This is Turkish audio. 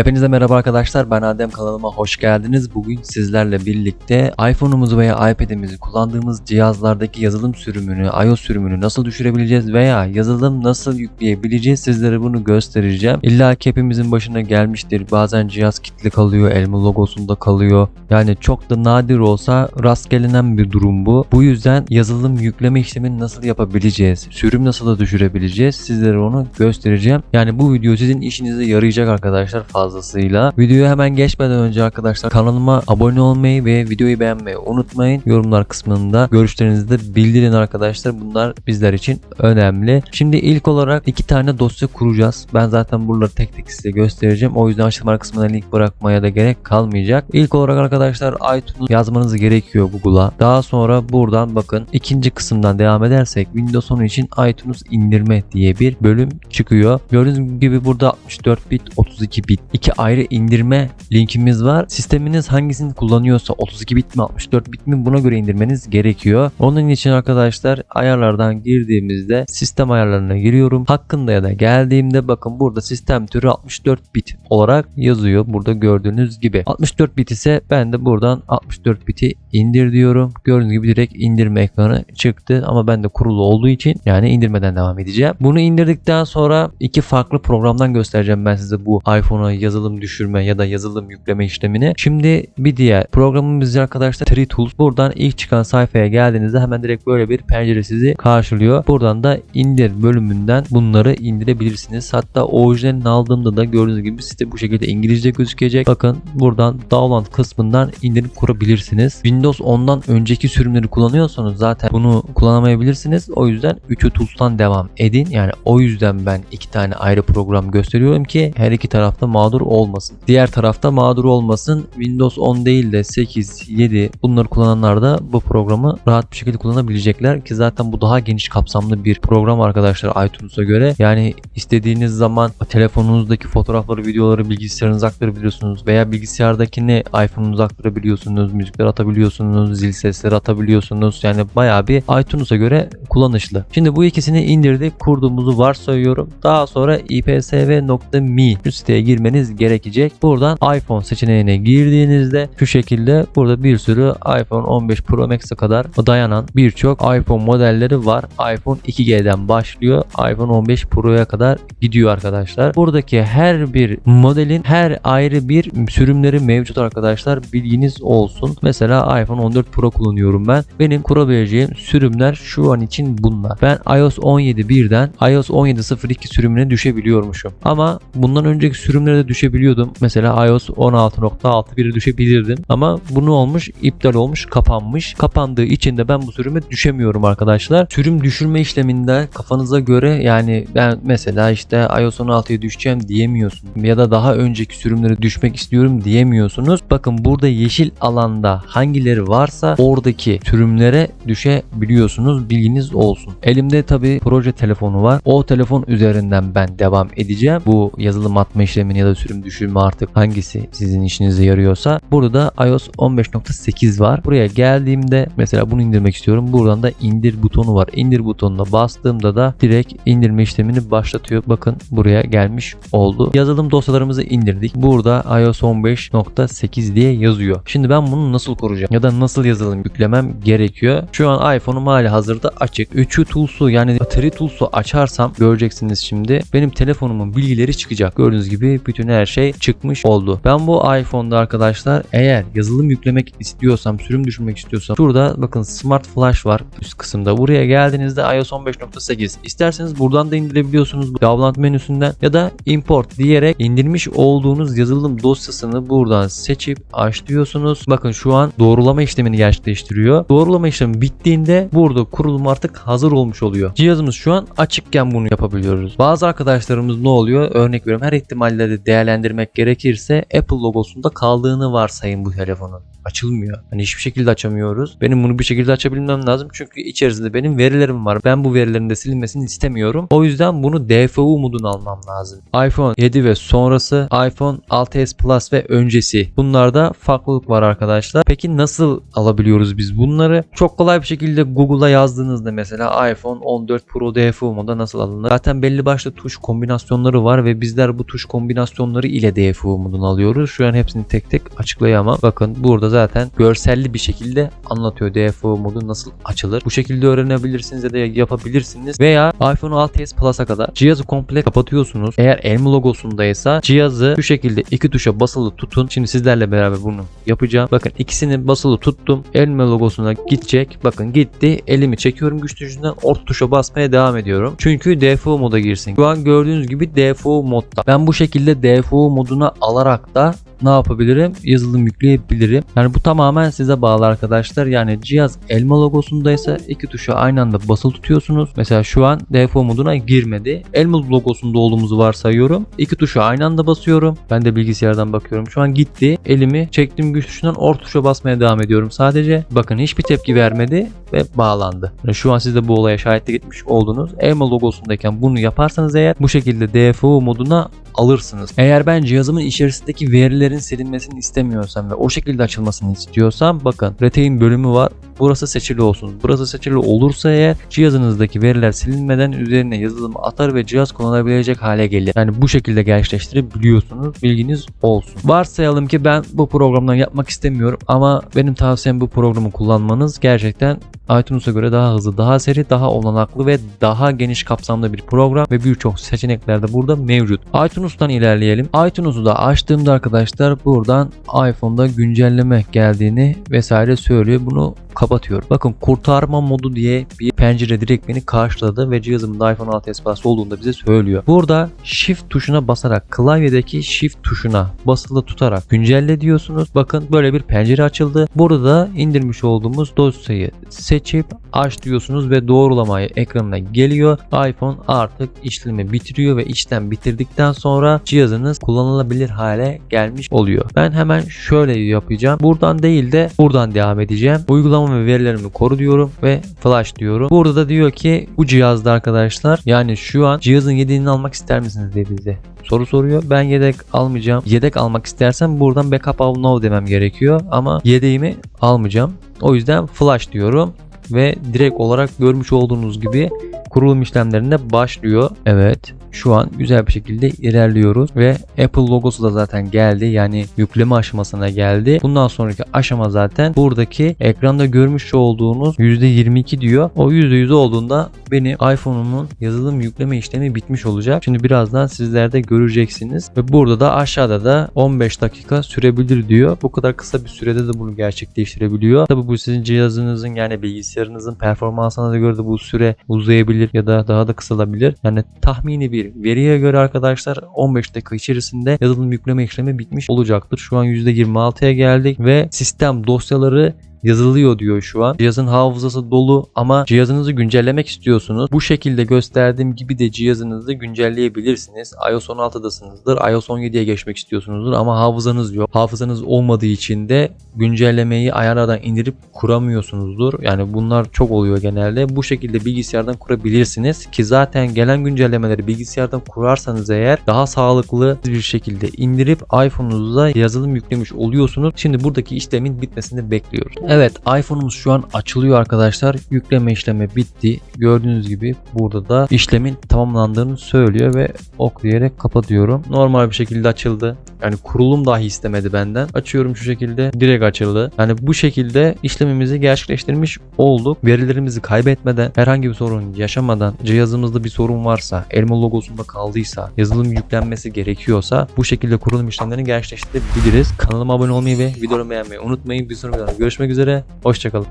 Hepinize merhaba arkadaşlar ben Adem kanalıma hoş geldiniz. Bugün sizlerle birlikte iPhone'umuzu veya iPad'imizi kullandığımız cihazlardaki yazılım sürümünü, iOS sürümünü nasıl düşürebileceğiz veya yazılım nasıl yükleyebileceğiz sizlere bunu göstereceğim. İlla ki hepimizin başına gelmiştir. Bazen cihaz kilitli kalıyor, elma logosunda kalıyor. Yani çok da nadir olsa rast gelinen bir durum bu. Bu yüzden yazılım yükleme işlemini nasıl yapabileceğiz, sürüm nasıl da düşürebileceğiz sizlere onu göstereceğim. Yani bu video sizin işinize yarayacak arkadaşlar fazlasıyla. Videoya hemen geçmeden önce arkadaşlar kanalıma abone olmayı ve videoyu beğenmeyi unutmayın. Yorumlar kısmında görüşlerinizi de bildirin arkadaşlar. Bunlar bizler için önemli. Şimdi ilk olarak iki tane dosya kuracağız. Ben zaten buraları tek tek size göstereceğim. O yüzden açıklama kısmına link bırakmaya da gerek kalmayacak. İlk olarak arkadaşlar iTunes yazmanız gerekiyor Google'a. Daha sonra buradan bakın ikinci kısımdan devam edersek Windows 10 için iTunes indirme diye bir bölüm çıkıyor. Gördüğünüz gibi burada 64 bit 32 bit iki ayrı indirme linkimiz var. Sisteminiz hangisini kullanıyorsa 32 bit mi 64 bit mi buna göre indirmeniz gerekiyor. Onun için arkadaşlar ayarlardan girdiğimizde sistem ayarlarına giriyorum. Hakkında ya da geldiğimde bakın burada sistem türü 64 bit olarak yazıyor. Burada gördüğünüz gibi. 64 bit ise ben de buradan 64 biti indir diyorum. Gördüğünüz gibi direkt indirme ekranı çıktı ama ben de kurulu olduğu için yani indirmeden devam edeceğim. Bunu indirdikten sonra iki farklı programdan göstereceğim ben size bu iPhone'a yazılım düşürme ya da yazılım yükleme işlemini. Şimdi bir diğer programımız arkadaşlar Tree Tools. Buradan ilk çıkan sayfaya geldiğinizde hemen direkt böyle bir pencere sizi karşılıyor. Buradan da indir bölümünden bunları indirebilirsiniz. Hatta orijinalini aldığımda da gördüğünüz gibi site bu şekilde İngilizce gözükecek. Bakın buradan download kısmından indirip kurabilirsiniz. Windows 10'dan önceki sürümleri kullanıyorsanız zaten bunu kullanamayabilirsiniz. O yüzden 3'ü Tools'tan devam edin. Yani o yüzden ben iki tane ayrı program gösteriyorum ki her iki tarafta mağdur olmasın. Diğer tarafta mağdur olmasın. Windows 10 değil de 8, 7 bunları kullananlar da bu programı rahat bir şekilde kullanabilecekler ki zaten bu daha geniş kapsamlı bir program arkadaşlar iTunes'a göre. Yani istediğiniz zaman telefonunuzdaki fotoğrafları, videoları bilgisayarınıza aktarabiliyorsunuz veya bilgisayardakini iPhone'unuza aktarabiliyorsunuz, müzikler atabiliyorsunuz, zil sesleri atabiliyorsunuz. Yani bayağı bir iTunes'a göre kullanışlı. Şimdi bu ikisini indirdik, kurduğumuzu varsayıyorum. Daha sonra ipsv.me şu siteye girmeniz gerekecek. Buradan iPhone seçeneğine girdiğinizde şu şekilde burada bir sürü iPhone 15 Pro Max'e kadar dayanan birçok iPhone modelleri var. iPhone 2G'den başlıyor. iPhone 15 Pro'ya kadar gidiyor arkadaşlar. Buradaki her bir modelin her ayrı bir sürümleri mevcut arkadaşlar. Bilginiz olsun. Mesela iPhone 14 Pro kullanıyorum ben. Benim kurabileceğim sürümler şu an için bunlar. Ben iOS 17 birden iOS 17.02 sürümüne düşebiliyormuşum. Ama bundan önceki sürümlere de düşebiliyordum. Mesela iOS 16.6 düşebilirdim. Ama bunu olmuş, iptal olmuş, kapanmış. Kapandığı için de ben bu sürüme düşemiyorum arkadaşlar. Sürüm düşürme işleminde kafanıza göre yani ben mesela işte iOS 16'ya düşeceğim diyemiyorsunuz. Ya da daha önceki sürümlere düşmek istiyorum diyemiyorsunuz. Bakın burada yeşil alanda hangileri varsa oradaki sürümlere düşebiliyorsunuz. Bilginiz olsun. Elimde tabi proje telefonu var. O telefon üzerinden ben devam edeceğim. Bu yazılım atma işlemini ya da sürüm düşürme artık hangisi sizin işinize yarıyorsa. Burada da iOS 15.8 var. Buraya geldiğimde mesela bunu indirmek istiyorum. Buradan da indir butonu var. İndir butonuna bastığımda da direkt indirme işlemini başlatıyor. Bakın buraya gelmiş oldu. Yazılım dosyalarımızı indirdik. Burada iOS 15.8 diye yazıyor. Şimdi ben bunu nasıl kuracağım? Ya da nasıl yazılım yüklemem gerekiyor? Şu an iPhone'um hali hazırda açık. 3'ü Tools'u yani Atari Tools'u açarsam göreceksiniz şimdi. Benim telefonumun bilgileri çıkacak. Gördüğünüz gibi bütün her şey çıkmış oldu. Ben bu iPhone'da arkadaşlar eğer yazılım yüklemek istiyorsam, sürüm düşürmek istiyorsam şurada bakın Smart Flash var üst kısımda. Buraya geldiğinizde iOS 15.8 isterseniz buradan da indirebiliyorsunuz download menüsünden ya da import diyerek indirmiş olduğunuz yazılım dosyasını buradan seçip aç diyorsunuz. Bakın şu an doğrulama işlemini gerçekleştiriyor. Doğrulama işlemi bittiğinde burada kurulum artık hazır olmuş oluyor. Cihazımız şu an açıkken bunu yapabiliyoruz. Bazı arkadaşlarımız ne oluyor? Örnek veriyorum her ihtimalleri değerlendirmek gerekirse Apple logosunda kaldığını varsayın bu telefonun açılmıyor. Hani hiçbir şekilde açamıyoruz. Benim bunu bir şekilde açabilmem lazım. Çünkü içerisinde benim verilerim var. Ben bu verilerin de silinmesini istemiyorum. O yüzden bunu DFU moduna almam lazım. iPhone 7 ve sonrası, iPhone 6s Plus ve öncesi. Bunlarda farklılık var arkadaşlar. Peki nasıl alabiliyoruz biz bunları? Çok kolay bir şekilde Google'a yazdığınızda mesela iPhone 14 Pro DFU moda nasıl alınır? Zaten belli başlı tuş kombinasyonları var ve bizler bu tuş kombinasyonları ile DFU modunu alıyoruz. Şu an hepsini tek tek açıklayamam. Bakın burada zaten görselli bir şekilde anlatıyor DFU modu nasıl açılır. Bu şekilde öğrenebilirsiniz ya da yapabilirsiniz. Veya iPhone 6s Plus'a kadar cihazı komple kapatıyorsunuz. Eğer elma logosundaysa cihazı şu şekilde iki tuşa basılı tutun. Şimdi sizlerle beraber bunu yapacağım. Bakın ikisini basılı tuttum. Elma logosuna gidecek. Bakın gitti. Elimi çekiyorum güç tuşundan orta tuşa basmaya devam ediyorum. Çünkü DFU moda girsin. Şu an gördüğünüz gibi DFU modda. Ben bu şekilde DFU moduna alarak da ne yapabilirim? Yazılım yükleyebilirim. Yani bu tamamen size bağlı arkadaşlar. Yani cihaz elma logosundaysa iki tuşa aynı anda basılı tutuyorsunuz. Mesela şu an DFO moduna girmedi. Elma logosunda olduğumuzu varsayıyorum. İki tuşa aynı anda basıyorum. Ben de bilgisayardan bakıyorum. Şu an gitti. Elimi çektim güç tuşundan orta tuşa basmaya devam ediyorum sadece. Bakın hiçbir tepki vermedi ve bağlandı. Yani şu an siz de bu olaya şahitlik etmiş oldunuz. Elma logosundayken bunu yaparsanız eğer bu şekilde DFO moduna alırsınız. Eğer ben cihazımın içerisindeki verilerin silinmesini istemiyorsam ve o şekilde açılmasını istiyorsam bakın retain bölümü var. Burası seçili olsun. Burası seçili olursa eğer cihazınızdaki veriler silinmeden üzerine yazılım atar ve cihaz kullanılabilecek hale gelir. Yani bu şekilde gerçekleştirebiliyorsunuz. Bilginiz olsun. Varsayalım ki ben bu programdan yapmak istemiyorum ama benim tavsiyem bu programı kullanmanız gerçekten iTunes'a göre daha hızlı, daha seri, daha olanaklı ve daha geniş kapsamlı bir program ve birçok seçenekler de burada mevcut. iTunes'tan ilerleyelim. iTunes'u da açtığımda arkadaşlar buradan iPhone'da güncelleme geldiğini vesaire söylüyor. Bunu kapatıyorum. Bakın kurtarma modu diye bir pencere direkt beni karşıladı ve cihazımda iPhone 6s Plus olduğunda bize söylüyor. Burada Shift tuşuna basarak klavyedeki Shift tuşuna basılı tutarak güncelle diyorsunuz. Bakın böyle bir pencere açıldı. Burada indirmiş olduğumuz dosyayı seçip aç diyorsunuz ve doğrulamayı ekranına geliyor. iPhone artık işlemi bitiriyor ve işlem bitirdikten sonra cihazınız kullanılabilir hale gelmiş oluyor. Ben hemen şöyle yapacağım. Buradan değil de buradan devam edeceğim. Uygulama ve verilerimi koru diyorum ve flash diyorum. Burada da diyor ki bu cihazda arkadaşlar yani şu an cihazın yedeğini almak ister misiniz diye bize soru soruyor. Ben yedek almayacağım. Yedek almak istersem buradan backup of no demem gerekiyor ama yedeğimi almayacağım. O yüzden flash diyorum ve direkt olarak görmüş olduğunuz gibi kurulum işlemlerine başlıyor. Evet şu an güzel bir şekilde ilerliyoruz ve Apple logosu da zaten geldi. Yani yükleme aşamasına geldi. Bundan sonraki aşama zaten buradaki ekranda görmüş olduğunuz %22 diyor. O %100 olduğunda benim iPhone'umun yazılım yükleme işlemi bitmiş olacak. Şimdi birazdan sizler de göreceksiniz. Ve burada da aşağıda da 15 dakika sürebilir diyor. Bu kadar kısa bir sürede de bunu gerçekleştirebiliyor. Tabi bu sizin cihazınızın yani bilgisayarınızın performansına göre de bu süre uzayabilir ya da daha da kısalabilir. Yani tahmini bir veriye göre arkadaşlar 15 dakika içerisinde yazılım yükleme işlemi bitmiş olacaktır. Şu an %26'ya geldik ve sistem dosyaları yazılıyor diyor şu an. Cihazın hafızası dolu ama cihazınızı güncellemek istiyorsunuz. Bu şekilde gösterdiğim gibi de cihazınızı güncelleyebilirsiniz. iOS 16'dasınızdır. iOS 17'ye geçmek istiyorsunuzdur ama hafızanız yok. Hafızanız olmadığı için de güncellemeyi ayarlardan indirip kuramıyorsunuzdur. Yani bunlar çok oluyor genelde. Bu şekilde bilgisayardan kurabilirsiniz ki zaten gelen güncellemeleri bilgisayardan kurarsanız eğer daha sağlıklı bir şekilde indirip iPhone'unuza yazılım yüklemiş oluyorsunuz. Şimdi buradaki işlemin bitmesini bekliyoruz. Evet iPhone'umuz şu an açılıyor arkadaşlar. Yükleme işlemi bitti. Gördüğünüz gibi burada da işlemin tamamlandığını söylüyor ve ok kapatıyorum. Normal bir şekilde açıldı. Yani kurulum dahi istemedi benden. Açıyorum şu şekilde direkt açıldı. Yani bu şekilde işlemimizi gerçekleştirmiş olduk. Verilerimizi kaybetmeden, herhangi bir sorun yaşamadan, cihazımızda bir sorun varsa, elma logosunda kaldıysa, yazılım yüklenmesi gerekiyorsa bu şekilde kurulum işlemlerini gerçekleştirebiliriz. Kanalıma abone olmayı ve videomu beğenmeyi unutmayın. Bir sonraki videoda görüşmek üzere. Hoşçakalın.